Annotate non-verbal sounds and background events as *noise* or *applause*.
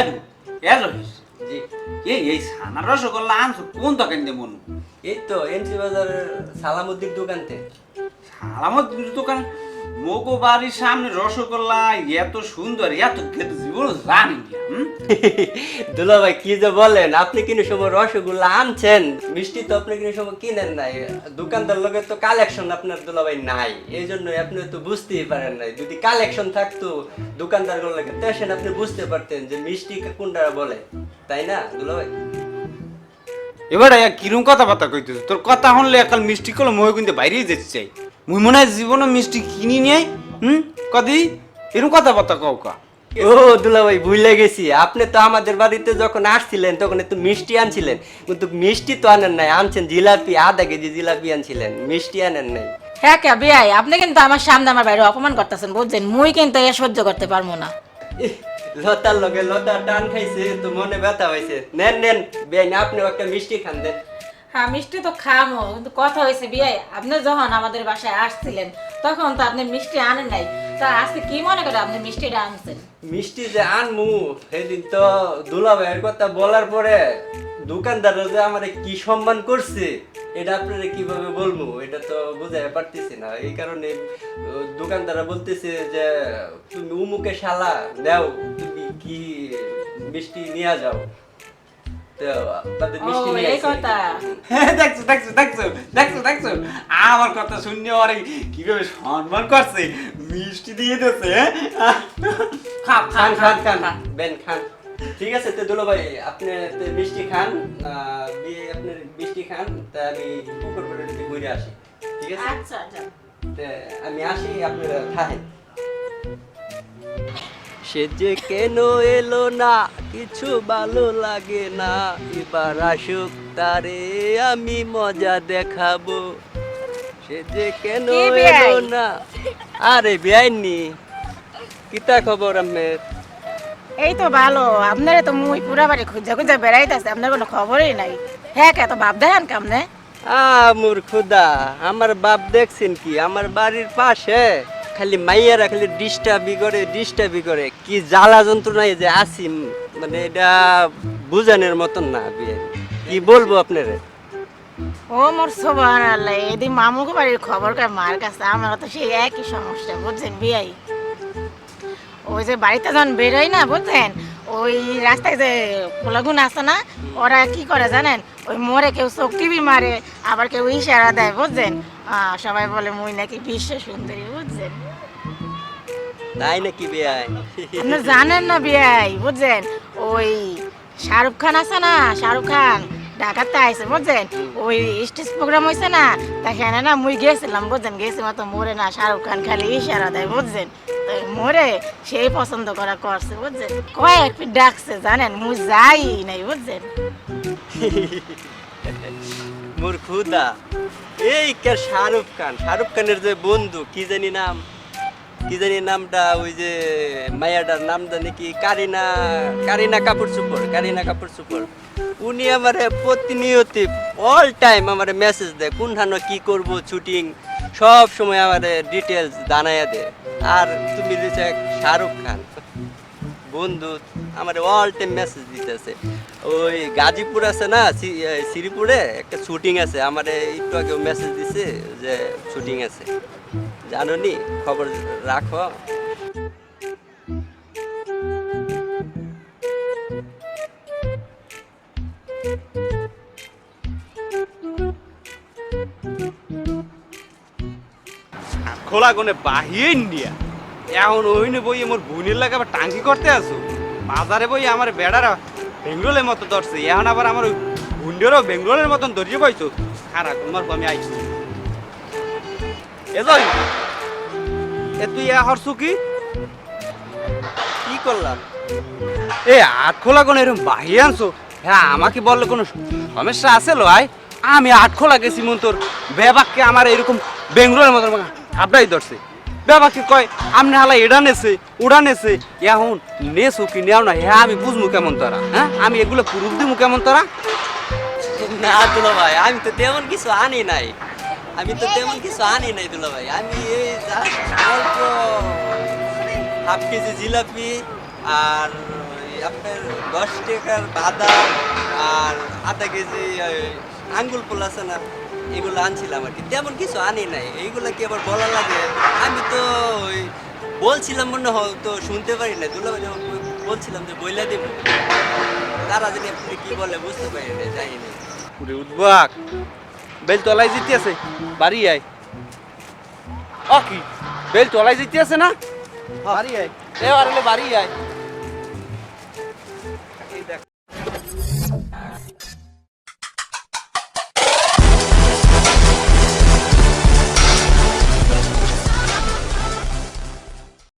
হ্যাঁ এ রহিস জি কে এই সানা রসগোল্লা আনছো কোন দোকান দিয়ে মনু? এই তো এন্ট্রি বাজার সালামুদ্দির দোকানতে। সালামুদ্দির দোকান? মোগো বাড়ির সামনে রসগোল্লা এত সুন্দর এত খেতে জীবন জানি *laughs* দুলা ভাই কি যে বলেন? আপনি কিনে সময় রসগোল্লা আনছেন? মিষ্টি তো আপনি কিনে সময় কিনেন নাই। দোকানদার লগে তো কালেকশন আপনার দুলা ভাই নাই। এই জন্য আপনি তো বুঝতেই পারেন নাই। যদি কালেকশন থাকতো দোকানদার লগে তেসেন আপনি বুঝতে পারতেন যে মিষ্টি কোনটা বলে। তাই না দুলা ভাই এবারে কিরম কথাবার্তা কইতেছ? তোর কথা শুনলে একাল মিষ্টি কলো মই কিন্তু বাইরেই যেতে চাই। মুই মনে হয় জীবনে মিষ্টি কিনি নিয়ে হুম? কদি এরকম কথাবার্তা কও কা। ও দুলা ভাই ভুলে গেছি। আপনি তো আমাদের বাড়িতে যখন আসছিলেন তখন একটু মিষ্টি আনছিলেন। কিন্তু মিষ্টি তো আনেন নাই আনছেন জিলাপি আধা কেজি জিলাপি আনছিলেন মিষ্টি আনেন নাই। হ্যাঁ কে বিয়াই আপনি কিন্তু আমার সামনে আমার বাইরে অপমান করতেছেন বুঝছেন? মুই কিন্তু এ সহ্য করতে পারব না। লতার লগে লতা টান খাইছে তো মনে ব্যথা হয়েছে নেন নেন বেন আপনি একটা মিষ্টি খান দেন। হ্যাঁ মিষ্টি তো খামো, কিন্তু কথা হয়েছে বিয়াই আপনি যখন আমাদের বাসায় আসছিলেন, তখন তো আপনি মিষ্টি আনেন নাই। তা আজকে কি মনে করে আপনি মিষ্টিটা আনছেন? মিষ্টি যে আনমু, সেদিন তো দুলা ভাইয়ের কথা বলার পরে যে কি সম্মান করছে, এটা আপনারা কীভাবে বলব? এটা তো বুঝাই পারতেছি না। এই কারণে দোকানদাররা বলতেছে যে, তুমি উমুকে শালা, দাও, তুমি কি মিষ্টি নিয়ে যাও। *laughs* আমার কথা শুনে ওরে কীভাবে সম্মান করছে? মিষ্টি দিয়ে দিয়েছে হ্যাঁ? খান খান খান বেন খান। ঠিক আছে তো দুলো ভাই আপনি মিষ্টি খান আহ, দিয়ে আপনি মিষ্টি খান তা আমি পুকুর দিকে ঘুরে আসি। ঠিক আছে? আচ্ছা আচ্ছা। আমি আসি আপনারা খাহেন সে যে কেন এলো না কিছু ভালো লাগে না। এবার আসুক তারে আমি মজা দেখাবো। সে যে কেন এলো না। আরে বেআইনি। কিতা খবর আমের এই তো ভালো। আপনারা তো মুই পুরা বাড়ি খুঁজে খুঁজে বেড়াইতেছে আপনার কোনো খবরই নাই। হ্যাঁ কে তো বাপ দেখান কেমনে? আমুর খুদা আমার বাপ দেখছেন কি? আমার বাড়ির পাশে। খালি মাইয়ারা খালি ডিস্টার্বই করে ডিস্টার্বই করে। কি জ্বালা যন্ত্রণায় যে আসি মানে এটা বুঝানোর মতন না কি বলব আপনারে? ও মোর আল্লাহ, এদিন মামুকে বাড়ির খবর কার মার কাছে তো সেই একই সমস্যা, বুঝছেন বিয়াই? ওই যে বাড়িতে যখন বেরোই না, বুঝছেন? ওই রাস্তায় যে পোলাগুন আছে না, ওরা কি করে জানেন? ওই মোড়ে কেউ চোখ টিভি মারে, আবার কেউ ইশারা দেয়, বুঝছেন? সবাই বলে, মুই নাকি বিশ্ব সুন্দরী বুঝছেন তাই নাকি বিয়াই? আপনি জানেন না বিয়াই, বুঝছেন? ওই শাহরুখ খান আছে না, শাহরুখ খান? ঢাকাতে আইছে, বুঝছেন? ওই স্টেজ প্রোগ্রাম হয়েছে না সেখানে না মুই গেছিলাম, বুঝছেন? গেছি মতো মোরে না, শাহরুখ খান খালি ইশারা দেয়, বুঝছেন? তো মোরে সেই পছন্দ করা করছে, বুঝছেন? কয়েক ডাকছে, জানেন? মুই যাই নাই, বুঝছেন? মোর খুদা এই কে শাহরুখ খান? শাহরুখ খানের যে বন্ধু, কি জানি নাম? কি জানি নামটা, ওই যে মায়াটার নামটা নাকি? কারিনা কারিনা কাপুর সুপর, কারিনা কাপুর সুপর। উনি আমারে প্রতিনিয়ত অল টাইম আমারে মেসেজ দেয়, কোনখানে কি করব শুটিং সব সময় আমারে ডিটেলস জানাইয়া দেয়। আর তুমি দিছে শাহরুখ খান। বন্ধু, আমার অল টাইম মেসেজ দিতেছে। ওই গাজীপুর আছে না শ্রীপুরে একটা শুটিং আছে। আমার একটু আগে মেসেজ দিছে যে শুটিং আছে। জানো নি খবর রাখো। খোলা কোনে বাহিয়ে নিয়া এখন ওইনে বই আমার বোনের লাগে আবার টাঙ্কি করতে আসো। বাজারে বই আমার বেড়ারা বেঙ্গলের মতো ধরছে। এখন আবার আমার ওই বোনেরও বেঙ্গলের মতন ধরিয়ে পাইছো খারাপ, তোমার আমি আইছি এ যাই এ তুই এ হরছু কি? কি করলাম? এ আট খোলা কোন এরকম বাহিয়ে আনছো? হ্যাঁ আমাকে বললে কোনো সমস্যা আছে লয়? আমি আট খোলা গেছি মন তোর। বেবাককে আমার এরকম বেঙ্গলোরের মতন হাবড়াই ধরছে। বেবাককে কয়, আমনে হালা এডা নেছে, উড়া নেছে? এখন নেছো কি নেও না হ্যাঁ আমি বুঝমু কেমন তোরা হ্যাঁ? আমি এগুলো প্রুফ দিমু কেমন তোরা? না দুলা ভাই, আমি তো তেমন কিছু আনি নাই। আমি তো তেমন কিছু আনি নাই দুলা ভাই। আমি এই অল্প হাফ কেজি জিলাপি আর আপনার দশ টাকার বাদাম আর আধা কেজি আঙ্গুল ফুল আছে না এগুলো আনছিলাম আর কি। তেমন কিছু আনি নাই। এইগুলো কি আবার বলা লাগে? আমি তো ওই বলছিলাম মনে হয় তো শুনতে পারি না দুলাভাই বলছিলাম যে বইলা দেব। তারা যদি আপনি কি বলে বুঝতে পারি না জানি না পুরে উদ্বাক বেল তলায় জিতে আছে বাড়ি আয়। ও কি বেল তলায় জিতে আছে না? বাড়ি আয়। এ বাড়ি আয়।